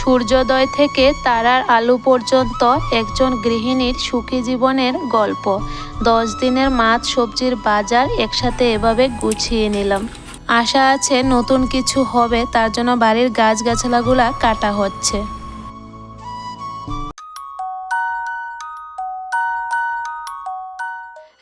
সূর্যোদয় থেকে তারার আলো পর্যন্ত একজন গৃহিণীর সুখী জীবনের গল্প। দশ দিনের মাছ সবজির বাজার একসাথে এভাবে গুছিয়ে নিলাম। আশা আছে নতুন কিছু হবে, তার জন্য বাড়ির গাছগাছালাগুলা কাটা হচ্ছে।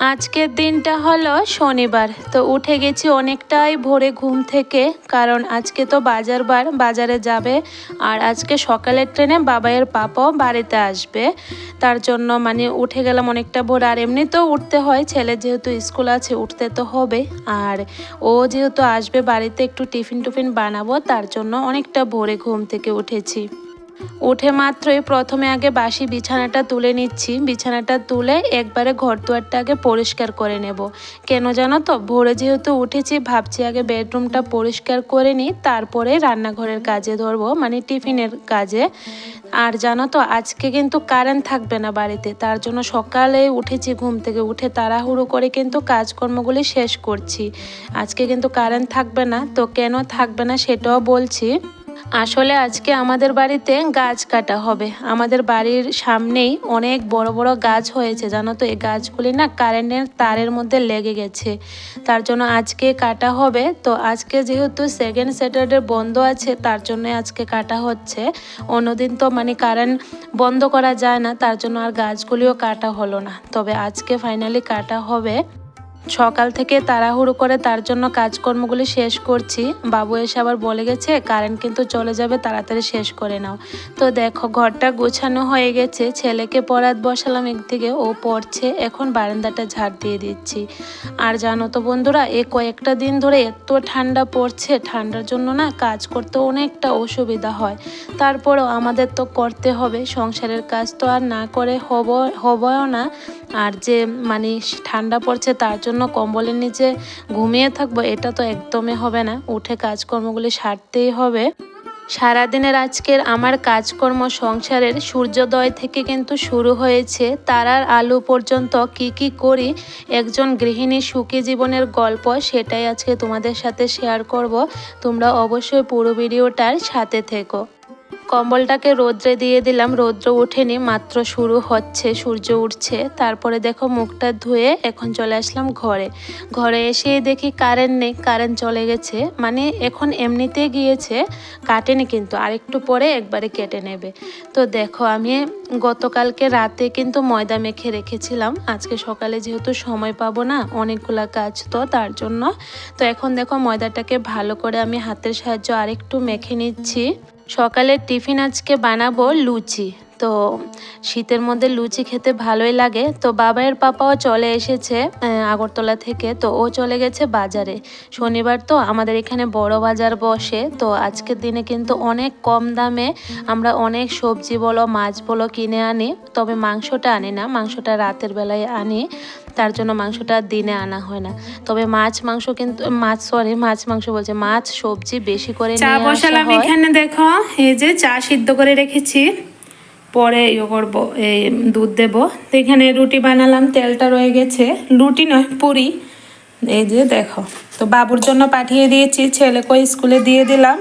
আজকের দিনটা হলো শনিবার। তো উঠে গেছি অনেকটাই ভোরে ঘুম থেকে, কারণ আজকে তো বাজার বার, বাজারে যাবে। আর আজকে সকালের ট্রেনে বাবাইয়ের পাপাও বাড়িতে আসবে। তার জন্য মানে উঠে গেলাম অনেকটা ভোর। আর এমনিতেও উঠতে হয়, ছেলে যেহেতু স্কুল আছে, উঠতে তো হবে। আর ও যেহেতু আসবে, বাড়িতে একটু টিফিন টুফিন বানাবো, তার জন্য অনেকটা ভোরে ঘুম থেকে উঠেছি। উঠে মাত্রই প্রথমে আগে বাসি বিছানাটা তুলে নিচ্ছি। বিছানাটা তুলে একবারে ঘর দুয়ারটা আগে পরিষ্কার করে নেব। কেন জানো তো? ভোরে যেহেতু উঠেছি, ভাবছি আগে বেডরুমটা পরিষ্কার করে নিই, তারপরে রান্নাঘরের কাজে ধরবো মানে টিফিনের কাজে। আর জানো তো, আজকে কিন্তু কারেন্ট থাকবে না বাড়িতে, তার জন্য সকালে উঠেছি, ঘুম থেকে উঠে তাড়াহুড়ো করে কিন্তু কাজকর্মগুলি শেষ করছি। আজকে কিন্তু কারেন্ট থাকবে না, তো কেন থাকবে না সেটাও বলছি। আসলে আজকে আমাদের বাড়িতে গাছ কাটা হবে। আমাদের বাড়ির সামনেই অনেক বড় বড় গাছ হয়েছে, জানো তো? এই গাছগুলি না কারেন্টের তারের মধ্যে লেগে গেছে। তার জন্য আজকে কাটা হবে। তো আজকে যেহেতু সেকেন্ড স্যাটারডে বন্ধ আছে, তার জন্য আজকে কাটা হচ্ছে। অন্যদিন তো মানে কারেন্ট বন্ধ করা যায় না, তার জন্য আর গাছগুলিও কাটা হলো না। তবে আজকে ফাইনালি কাটা হবে। সকাল থেকে তাড়াহুড়ো করে তার জন্য কাজকর্মগুলি শেষ করছি। বাবু এসে আবার বলে গেছে, কারেন্ট কিন্তু চলে যাবে, তাড়াতাড়ি শেষ করে নাও। তো দেখো, ঘরটা গোছানো হয়ে গেছে। ছেলেকে পড়াত বসালাম একদিকে, ও পড়ছে। এখন বারান্দাটা ঝাড় দিয়ে দিচ্ছি। আর জানো তো বন্ধুরা, এ কয়েকটা দিন ধরে এত ঠান্ডা পড়ছে, ঠান্ডার জন্য না কাজ করতে অনেকটা অসুবিধা হয়। তারপরেও আমাদের তো করতে হবে, সংসারের কাজ তো আর না করে হব, হবও না। আর যে মানে ঠান্ডা পড়ছে তার জন্য কম্বলের নিচে ঘুমিয়ে থাকব, এটা তো একদমই হবে না। উঠে কাজকর্মগুলি সারতেই হবে। সারাদিনের আজকের আমার কাজকর্ম সংসারের সূর্যোদয় থেকে কিন্তু শুরু হয়েছে। তারার আলো পর্যন্ত কি কি করি, একজন গৃহিণী সুখী জীবনের গল্প সেটাই আজকে তোমাদের সাথে শেয়ার করব। তোমরা অবশ্যই পুরো ভিডিওটার সাথে থেকো। কম্বলটাকে রোদ্রে দিয়ে দিলাম। রৌদ্র ওঠেনি, মাত্র শুরু হচ্ছে, সূর্য উঠছে। তারপরে দেখো মুখটা ধুয়ে এখন চলে আসলাম ঘরে। ঘরে এসে দেখি কারেন্ট নেই কারেন্ট চলে গেছে। মানে এখন এমনিতে গিয়েছে, কাটেনি কিন্তু। আরেকটু পরে একবারে কেটে নেবে। তো দেখো আমি গতকালকে রাতে কিন্তু ময়দা মেখে রেখেছিলাম। আজকে সকালে যেহেতু সময় পাবো না, অনেকগুলা কাজ তো তার জন্য। তো এখন দেখো ময়দাটাকে ভালো করে আমি হাতের সাহায্য আরেকটু মেখে নিচ্ছি। সকালের টিফিন আজকে বানাবো লুচি। তো শীতের মধ্যে লুচি খেতে ভালোই লাগে। তো বাবাইয়ের পাপাও চলে এসেছে আগরতলা থেকে। তো ও চলে গেছে বাজারে। শনিবার তো আমাদের এখানে বড় বাজার বসে। তো আজকের দিনে কিন্তু অনেক কম দামে আমরা অনেক সবজি বলো মাছ বলো কিনে আনি। তবে মাংসটা আনি না মাংসটা রাতের বেলায় আনি। তার জন্য মাংসটা দিনে আনা হয় না। তবে মাছ মাংস কিন্তু মাছ সরি মাছ মাংস বলছে। মাছ সবজি বেশি করে চা বসালাম। এখানে দেখো এই যে চা সিদ্ধ করে রেখেছি। পরে ইয়ে করব এই দুধ দেব। তো এখানে রুটি বানালাম, তেলটা রয়ে গেছে। রুটি নয়, পুরি। এই যে দেখো, তো বাবুর জন্য পাঠিয়ে দিয়েছি, ছেলেকে স্কুলে দিয়ে দিলাম,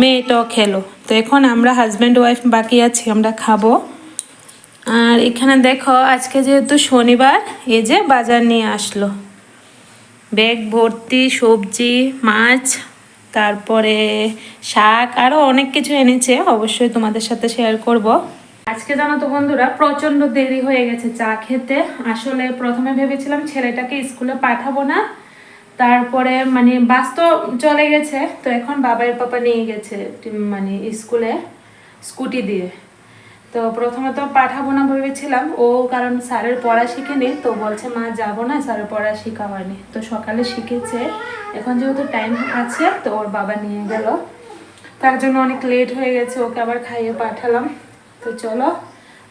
মেয়েটাও খেলো। তো এখন আমরা হাজব্যান্ড ওয়াইফ বাকি আছি, আমরা খাব। আর এখানে দেখো, আজকে যেহেতু শনিবার, এই যে বাজার নিয়ে আসলো। ব্যাগ, ভর্তি, সবজি, মাছ, তারপরে শাক আরও অনেক কিছু এনেছে, অবশ্যই তোমাদের সাথে শেয়ার করব। আজকে জানো তো বন্ধুরা, প্রচণ্ড দেরি হয়ে গেছে চা খেতে। আসলে প্রথমে ভেবেছিলাম ছেলেটাকে স্কুলে পাঠাবো না। তারপরে মানে বাস তো চলে গেছে, তো এখন বাবার পাপা নিয়ে গেছে মানে স্কুলে স্কুটি দিয়ে। তো প্রথমে তো পাঠাবো না ভেবেছিলাম, ও কারণ স্যারের পড়া শিখেনি, তো বলছে, মা, যাব না, স্যারের পড়া শেখা হয়নি তো সকালে শিখেছে, এখন যেহেতু টাইম আছে, তো ওর বাবা নিয়ে গেল। তার জন্য অনেক লেট হয়ে গেছে, ওকে আবার খাইয়ে পাঠালাম। তো চলো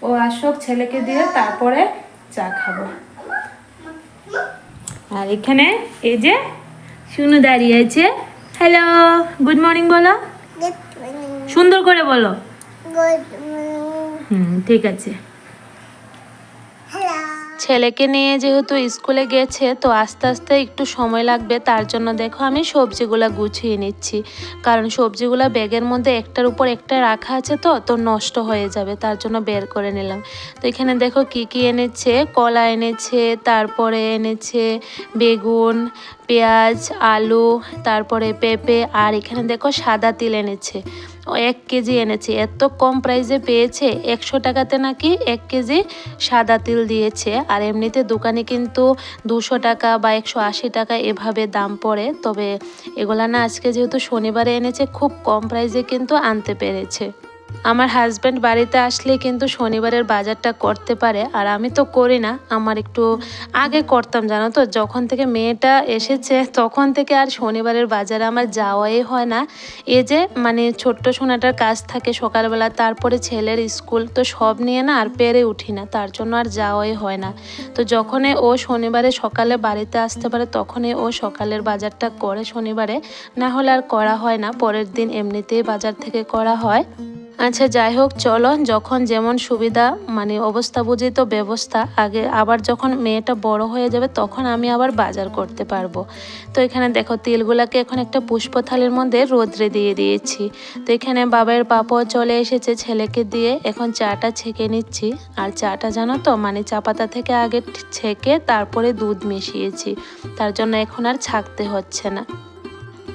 ও আসুক ছেলেকে দিয়ে তারপরে চা খাব। আর এখানে এই যে শুনু দাঁড়িয়ে আছে। হ্যালো গুড মর্নিং বলো। সুন্দর করে বলো। হুম ঠিক আছে। ছেলেকে নিয়ে যেহেতু স্কুলে গেছে, তো আস্তে আস্তে একটু সময় লাগবে, তার জন্য দেখো আমি সবজিগুলো গুছিয়ে নিচ্ছি। কারণ সবজিগুলো ব্যাগের মধ্যে একটার উপর একটা রাখা আছে তো তো নষ্ট হয়ে যাবে, তার জন্য বের করে নিলাম। তো এখানে দেখো কি কি এনেছে, কলা এনেছে, তারপরে এনেছে বেগুন, পেঁয়াজ, আলু, তারপরে পেঁপে, আর এখানে দেখো সাদা তিল এনেছে। এক কেজি এনেছে। এত কম প্রাইসে পেয়েছে, একশো টাকাতে নাকি এক কেজি সাদা তিল দিয়েছে। আর এমনিতে দোকানে কিন্তু দুশো টাকা বা একশো আশি টাকা এভাবে দাম পড়ে। তবে এগুলা না আজকে যেহেতু শনিবারে এনেছে, খুব কম প্রাইসে কিন্তু আনতে পেরেছে। আমার হাজব্যান্ড বাড়িতে আসলে কিন্তু শনিবারের বাজারটা করতে পারে, আর আমি তো করি না। আমার একটু আগে করতাম, জানো তো? যখন থেকে মেয়েটা এসেছে, তখন থেকে আর শনিবারের বাজারে আমার যাওয়াই হয় না। এ যে মানে ছোট্ট সোনাটার কাজ থাকে সকালবেলা, তারপরে ছেলের স্কুল, তো সব নিয়ে না আর পেরে উঠি না, তার জন্য আর যাওয়াই হয় না। তো যখনই ও শনিবারে সকালে বাড়িতে আসতে পারে, তখনই ও সকালের বাজারটা করে শনিবারে। না হলে আর করা হয় না, পরের দিন এমনিতেই বাজার থেকে করা হয়। আচ্ছা যাই হোক, চলো। যখন যেমন সুবিধা মানে অবস্থা বুঝি তো ব্যবস্থা, আগে আবার যখন মেয়েটা বড় হয়ে যাবে, তখন আমি আবার বাজার করতে পারব। তো এখানে দেখো, তিলগুলাকে এখন একটা পুষ্প থালির মধ্যে রোদ্রে দিয়ে দিয়েছি। তো এখানে বাবার পাপাও চলে এসেছে ছেলেকে দিয়ে। এখন চাটা ছেঁকে নিচ্ছি। আর চাটা জানো তো মানে চা পাতা থেকে আগে ছেঁকে তারপরে দুধ মিশিয়েছি। তার জন্য এখন আর ছাকতে হচ্ছে না।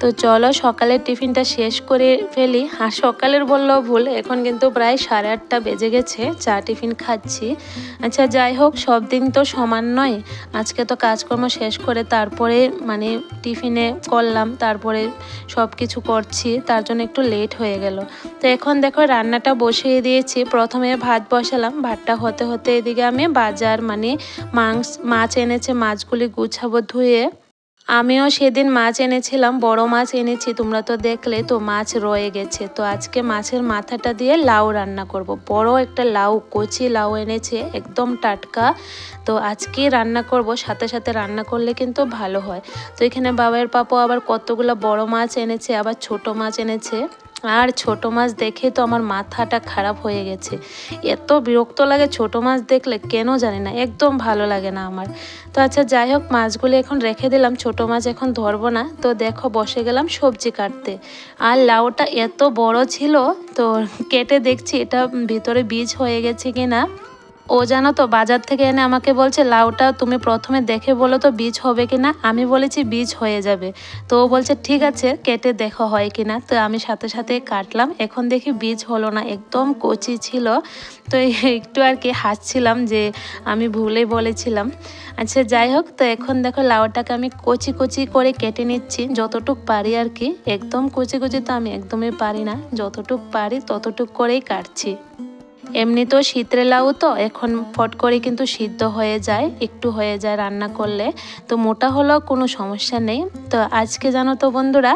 তো চলো সকালের টিফিনটা শেষ করে ফেলি। আর সকালের বললেও ভুল, এখন কিন্তু প্রায় সাড়ে আটটা বেজে গেছে, চা টিফিন খাচ্ছি। আচ্ছা যাই হোক, সব দিন তো সমান নয়। আজকে তো কাজকর্ম শেষ করে তারপরে মানে টিফিনে করলাম, তারপরে সব কিছু করছি, তার জন্য একটু লেট হয়ে গেল। তো এখন দেখো রান্নাটা বসিয়ে দিয়েছি। প্রথমে ভাত বসালাম। ভাতটা হতে হতে এদিকে আমি বাজার মানে মাংস, মাছ এনেছে, মাছগুলি গুছাবো ধুয়ে আমিও সেদিন মাছ এনেছিলাম, বড় মাছ এনেছি, তোমরা তো দেখলে, তো মাছ রয়ে গেছে। তো আজকে মাছের মাথাটা দিয়ে লাউ রান্না করব। বড় একটা লাউ, কচি লাউ এনেছে, একদম টাটকা। তো আজকে রান্না করব, সাথে সাথে রান্না করলে কিন্তু ভালো হয়। তো এখানে বাবার পাপা আবার কতগুলো বড় মাছ এনেছে, আবার ছোট মাছ এনেছে। আর ছোট মাছ দেখে তো আমার মাথাটা খারাপ হয়ে গেছে। এত বিরক্ত লাগে ছোট মাছ দেখলে, কেন জানি না, একদম ভালো লাগে না আমার। তো আচ্ছা যাই হোক, মাছগুলি এখন রেখে দিলাম। ছোট মাছ এখন ধরবো না। তো দেখো, বসে গেলাম সবজি কাটতে। আর লাউটা এত বড় ছিল, তো কেটে দেখছি এটা ভিতরে বীজ হয়ে গেছে কি না ও জানো তো, বাজার থেকে এনে আমাকে বলছে, লাউটা তুমি প্রথমে দেখে বলো তো বীজ হবে কি না আমি বলেছি, বীজ হয়ে যাবে। তো ও বলছে, ঠিক আছে, কেটে দেখো হয় কি না তো আমি সাথে সাথে কাটলাম। এখন দেখি বীজ হলো না, একদম কচি ছিল। তো একটু আর কি হাসছিলাম যে আমি ভুলে বলেছিলাম। আচ্ছা যাই হোক, তো এখন দেখো লাউটাকে আমি কচি কচি করে কেটে নিচ্ছি, যতটুক পারি আর কি। একদম কচি কচি তো আমি একদমই পারি না, যতটুক পারি ততটুক করেই কাটছি। এমনি তো শীতরে লাউ তো, এখন ফট করে কিন্তু সিদ্ধ হয়ে যায়, একটু হয়ে যায় রান্না করলে তো মোটা হলেও কোনো সমস্যা নেই তো আজকে জানো তো বন্ধুরা,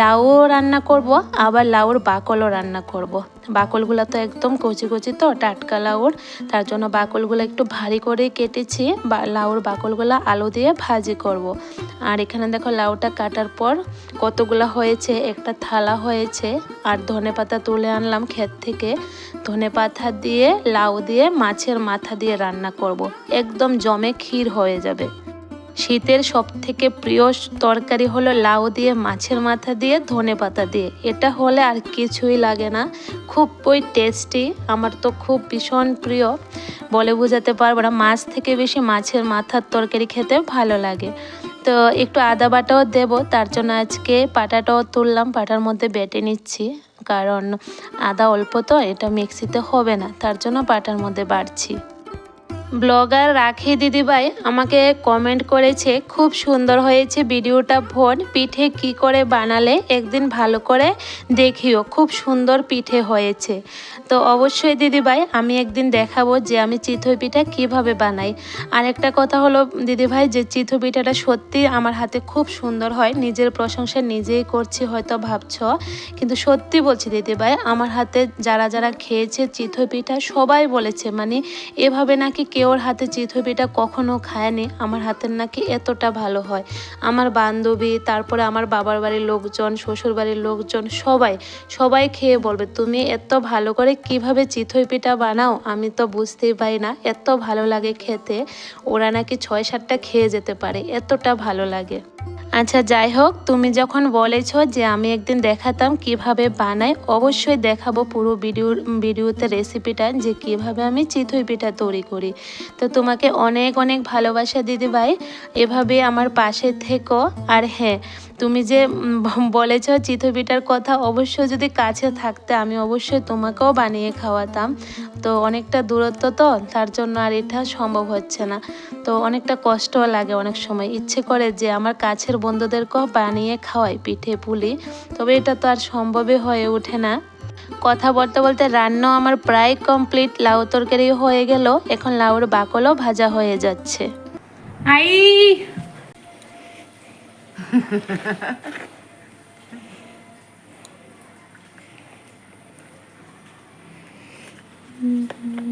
লাউও রান্না করব, আবার লাউর বাকলও রান্না করব। বাকলগুলো তো একদম কচি কচি তো, টাটকা লাউর তার জন্য বাকলগুলো একটু ভারী করে কেটেছি, বা লাউর বাকলগুলো আলু দিয়ে ভাজি করব। আর এখানে দেখো লাউটা কাটার পর কতগুলো হয়েছে, একটা থালা হয়েছে, আর ধনে পাতা তুলে আনলাম ক্ষেত থেকে ধনে পাতা দিয়ে, লাউ দিয়ে, মাছের মাথা দিয়ে রান্না করব। একদম জমে ক্ষীর হয়ে যাবে শীতের সব থেকে প্রিয় তরকারি হলো লাউ দিয়ে, মাছের মাথা দিয়ে, ধনে পাতা দিয়ে। এটা হলে আর কিছুই লাগে না। খুব ওই টেস্টি আমার তো খুব ভীষণ প্রিয়। বলে বোঝাতে পারব না, মাছ থেকে বেশি মাছের মাথার তরকারি খেতে ভালো লাগে। তো একটু আদা বাটাও দেবো, তার জন্য আজকে পাটাটাও তুললাম, পাটার মধ্যে বেটে নিচ্ছি। কারণ আদা অল্প তো, এটা মিক্সিতে হবে না, তার জন্য পাটার মধ্যে বাড়ছি ব্লগার রাখি দিদিভাই আমাকে কমেন্ট করেছে, খুব সুন্দর হয়েছে ভিডিওটা, বোন। পিঠে কি করে বানালে? একদিন ভালো করে দেখিও। খুব সুন্দর পিঠে হয়েছে। তো অবশ্যই দিদিভাই, আমি একদিন দেখাবো যে আমি চিতই পিঠা কীভাবে বানাই। আর একটা কথা হলো দিদিভাই, যে চিতই পিঠাটা সত্যি আমার হাতে খুব সুন্দর হয়। নিজের প্রশংসা নিজেই করছি, হয়তো ভাবছ। কিন্তু সত্যি বলছি দিদিভাই, আমার হাতে যারা যারা খেয়েছে চিতই পিঠা, সবাই বলেছে মানে এভাবে নাকি কেউ কেউর হাতে পিঠা কখনো খায়নি, আমার হাতের নাকি এতটা ভালো হয়। আমার বান্ধবী, তারপরে আমার বাবার বাড়ির লোকজন, শ্বশুর বাড়ির লোকজন, সবাই সবাই খেয়ে বলবে, তুমি এত ভালো করে কীভাবে চিতই পিঠা বানাও? আমি তো বুঝতেই পারি না, এত ভালো লাগে খেতে, ওরা নাকি ছয় সাতটা খেয়ে যেতে পারে, এতটা ভালো লাগে। আচ্ছা যাই হোক, তুমি যখন বলেছ যে আমি একদিন দেখাতাম কীভাবে বানাই, অবশ্যই দেখাবো পুরো ভিডিও ভিডিওতে রেসিপিটা যে কীভাবে আমি চিতই পিঠা তৈরি করি। তো তোমাকে অনেক অনেক ভালোবাসা, দিদি ভাই। এভাবে আমার পাশে থেকো। আর হ্যাঁ তুমি যে বলেছ পিঠার কথা অবশ্যই যদি কাছে থাকতে, আমি অবশ্যই তোমাকেও বানিয়ে খাওয়াতাম। তো অনেকটা দূরত্ব তো, তার জন্য আর এটা সম্ভব হচ্ছে না। তো অনেকটা কষ্ট লাগে অনেক সময়। ইচ্ছে করে যে আমার কাছের বন্ধুদেরকেও বানিয়ে খাওয়াই পিঠে পুলি। তবে এটা তো আর সম্ভবে হয়ে ওঠে না। কথা বলতে বলতে রান্নাও আমার প্রায় কমপ্লিট লাউ তরকারি হয়ে গেল এখন লাউর বাকলও ভাজা হয়ে যাচ্ছে। আই!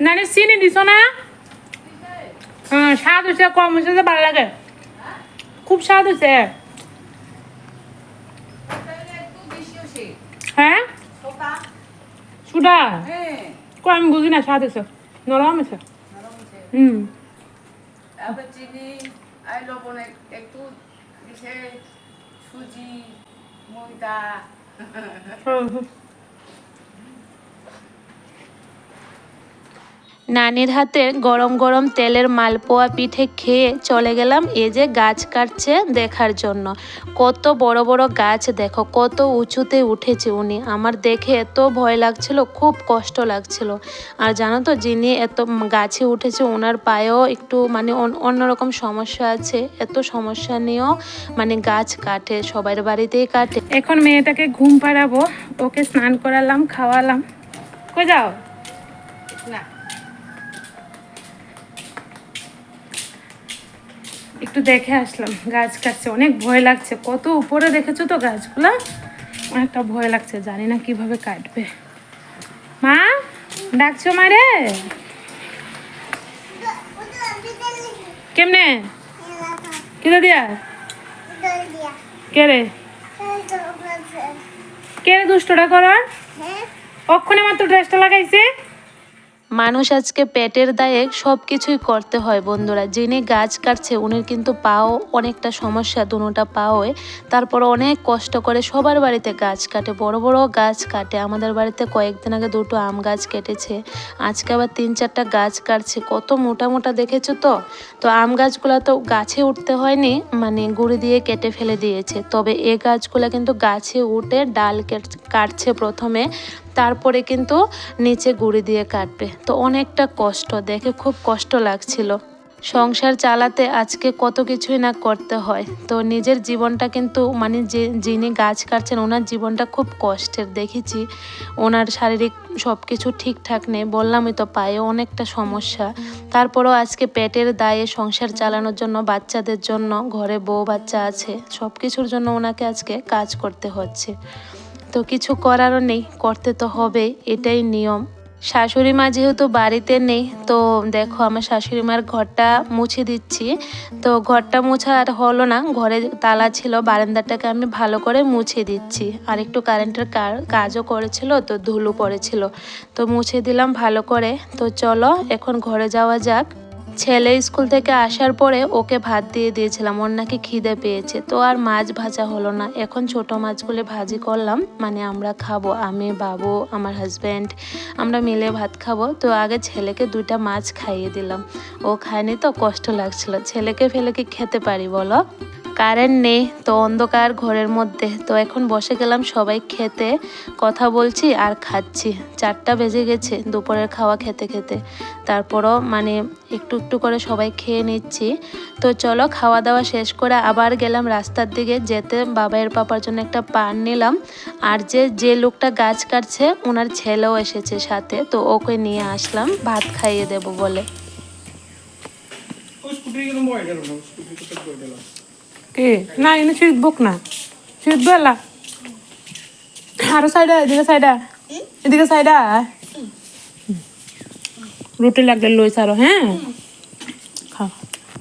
নানি চিনি দিছ না? হ্যাঁ স্বাদ হয়েছে কম হয়েছে যে ভালো লাগে। খুব স্বাদ হয়েছে হ্যাঁ সুডা কম আমি বুঝি না, স্বাদ হয়েছে নরম হয়েছে হুম চিনি আর লবণ একটু সুজি ময়দা নানির হাতে গরম গরম তেলের মালপোয়া পিঠে খেয়ে চলে গেলাম এই যে গাছ কাটছে দেখার জন্য। কত বড় বড় গাছ দেখো কত উঁচুতে উঠেছে উনি। আমার দেখে এত ভয় লাগছিল খুব কষ্ট লাগছিল। আর জানো তো যিনি এত গাছে উঠেছে ওনার পায়েও একটু মানে অন- অন্যরকম সমস্যা আছে। এত সমস্যা নিয়েও মানে গাছ কাটে সবার বাড়িতেই কাটে। এখন মেয়েটাকে ঘুম পাড়াবো ওকে স্নান করালাম খাওয়ালাম। কই যাও? না। একটু দেখে আসলাম গাছ কাটছে অনেক ভয় লাগছে। কত উপরে দেখেছ তো গাছগুলা? অনেকটা ভয় লাগছে জানি না কীভাবে কাটবে। মা ডাকছো মারে কেমনে? কিলো দিয়া কে রে? কে রে দুষ্টটা করার? অক্ষণে মাত্র ড্রেসটা লাগাইছে? মানুষ আজকে পেটের দায়ে সব কিছুই করতে হয় বন্ধুরা। যিনি গাছ কাটছে উনি কিন্তু পাও অনেকটা সমস্যা, দুটা পাওয়ে। তারপর অনেক কষ্ট করে সবার বাড়িতে গাছ কাটে, বড় বড় গাছ কাটে। আমাদের বাড়িতে কয়েকদিন আগে দুটো আম গাছ কেটেছে। আজকে আবার তিন চারটা গাছ কাটছে। কত মোটা মোটা দেখেছ তো? তো আম গাছগুলো তো গাছে উঠতে হয়নি মানে গুঁড়ি দিয়ে কেটে ফেলে দিয়েছে। তবে এ গাছগুলো কিন্তু গাছে উঠে ডাল কেট- কাটছে প্রথমে। তারপরে কিন্তু নিচে গুঁড়ি দিয়ে কাটবে। তো অনেকটা কষ্ট, দেখে খুব কষ্ট লাগছিল। সংসার চালাতে আজকে কত কিছুই না করতে হয়। তো নিজের জীবনটা কিন্তু মানে যে, যিনি গাছ কাটছেন, ওনার জীবনটা খুব কষ্টের। দেখেছি, ওনার শারীরিক সব কিছু ঠিকঠাক নেই, বললামই তো পায়ে অনেকটা সমস্যা। তারপরও আজকে পেটের দায়ে সংসার চালানোর জন্য, বাচ্চাদের জন্য, ঘরে বউ বাচ্চা আছে সব কিছুর জন্য ওনাকে আজকে কাজ করতে হচ্ছে। তো কিছু করারও নেই, করতে তো হবে, এটাই নিয়ম। শাশুড়ি মা যেহেতু বাড়িতে নেই, তো দেখো আমার শাশুড়ি মার ঘরটা মুছে দিচ্ছি। তো ঘরটা মুছা আর হলো না, ঘরে তালা ছিল, বারান্দাটাকে আমি ভালো করে মুছে দিচ্ছি। আর একটু কারেন্টের কার- কাজও করেছিল, তো ধুলো পড়েছিল। তো মুছে দিলাম ভালো করে। তো চলো, এখন ঘরে যাওয়া যাক। ছেলে স্কুল থেকে আসার পরে ওকে ভাত দিয়ে দিয়েছিলাম। ওর নাকি খিদে পেয়েছে। তো আর মাছ ভাজা হলো না। এখন ছোট মাছগুলো ভাজি করলাম। মানে আমরা খাব, আমি, বাবু, আমার হাজব্যান্ড আমরা মিলে ভাত খাব। তো আগে ছেলেকে দুইটা মাছ খাইয়ে দিলাম। ও খায়নি তো, কষ্ট লাগছিল। ছেলেকে ফেলে কি খেতে পারি বলো? কারেন্ট নেই, তো অন্ধকার ঘরের মধ্যে। তো এখন বসে গেলাম সবাই খেতে, কথা বলছি আর খাচ্ছি। চারটা বেজে গেছে দুপুরের খাওয়া খেতে খেতে। তারপরও মানে একটু একটু করে সবাই খেয়ে নিচ্ছি। তো চলো খাওয়া দাওয়া শেষ করে আবার গেলাম রাস্তার দিকে যেতে। বাবাইয়ের পাপার জন্য একটা পান নিলাম। আর যে যে লোকটা গাছ কাটছে ওনার ছেলেও এসেছে সাথে। তো ওকে নিয়ে আসলাম, ভাত খাইয়ে দেব বলে। ਉਹ না, এনে ছিঁড়িত বোক না। ছিঁড়িত বেলা আরও সাইডা এদিকে সাইডা এদিকে সাইডা রুটি লাগলে লই সারো হ্যাঁ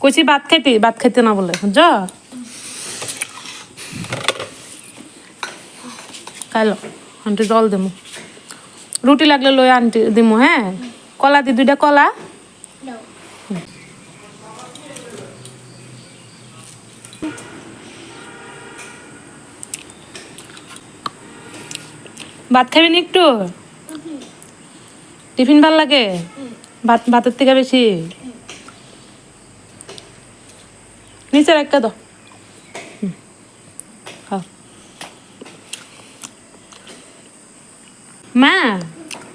কইছি ভাত খাইতে ভাত খাইতে না বলে, জ। খাইলো আন্টি জল দেবো রুটি লাগলে লই আনটি দিমু হ্যাঁ কলা দি দুইটা কলা। ভাত খাবেন একটু? টিফিন ভালো লাগে? ভাত, ভাতের থেকে বেশি? নিচে রাখা দাও। মা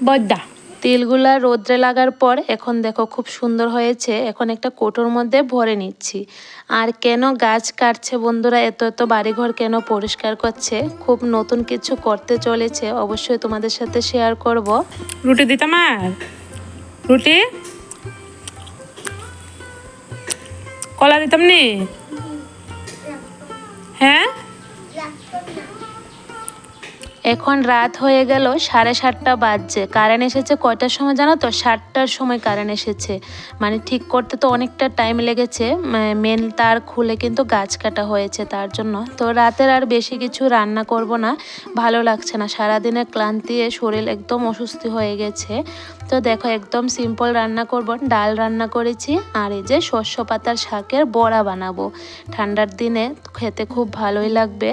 বদ্দা তিলগুলা রোদ্রে লাগার পর এখন দেখো খুব সুন্দর হয়েছে। এখন একটা কোটোর মধ্যে ভরে নিচ্ছি। আর কেন গাছ কাটছে বন্ধুরা, এত এত বাড়িঘর কেন পরিষ্কার করছে? খুব নতুন কিছু করতে চলেছে, অবশ্যই তোমাদের সাথে শেয়ার করব। রুটি দিতাম আর? রুটি? কলা দিতাম নি? হ্যাঁ? এখন রাত হয়ে গেল সাড়ে সাতটা বাজছে। কারেন্ট এসেছে কয়টার সময় জানো তো? সাতটার সময় কারেন্ট এসেছে। মানে ঠিক করতে তো অনেকটা টাইম লেগেছে। মেন তার খুলে কিন্তু গাছ কাটা হয়েছে তার জন্য। তো রাতের আর বেশি কিছু রান্না করব না। ভালো লাগছে না। সারাদিনের ক্লান্তি এ শরীর একদম অসুস্থ হয়ে গেছে। তো দেখো একদম সিম্পল রান্না করব। ডাল রান্না করেছি। আর এই যে শস্য পাতার শাকের বড়া বানাবো। ঠান্ডার দিনে খেতে খুব ভালোই লাগবে।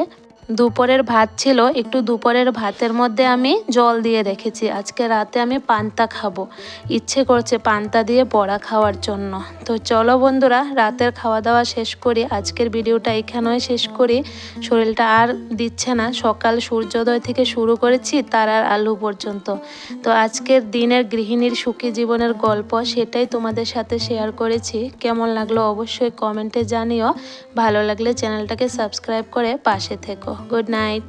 দুপুরের ভাত ছিল, একটু দুপুরের ভাতের মধ্যে আমি জল দিয়ে রেখেছি। আজকে রাতে আমি পান্তা খাব। ইচ্ছে করছে পান্তা দিয়ে বড়া খাওয়ার জন্য। তো চলো বন্ধুরা, রাতের খাওয়া দাওয়া শেষ করি। আজকের ভিডিওটা এখানেই শেষ করি। শরীরটা আর দিচ্ছে না। সকাল সূর্যোদয় থেকে শুরু করেছি তারার আলু পর্যন্ত। তো আজকের দিনের গৃহিণীর সুখী জীবনের গল্প সেটাই তোমাদের সাথে শেয়ার করেছি। কেমন লাগল অবশ্যই কমেন্টে জানিও। ভালো লাগলে চ্যানেলটাকে সাবস্ক্রাইব করে পাশে থেকো। Good night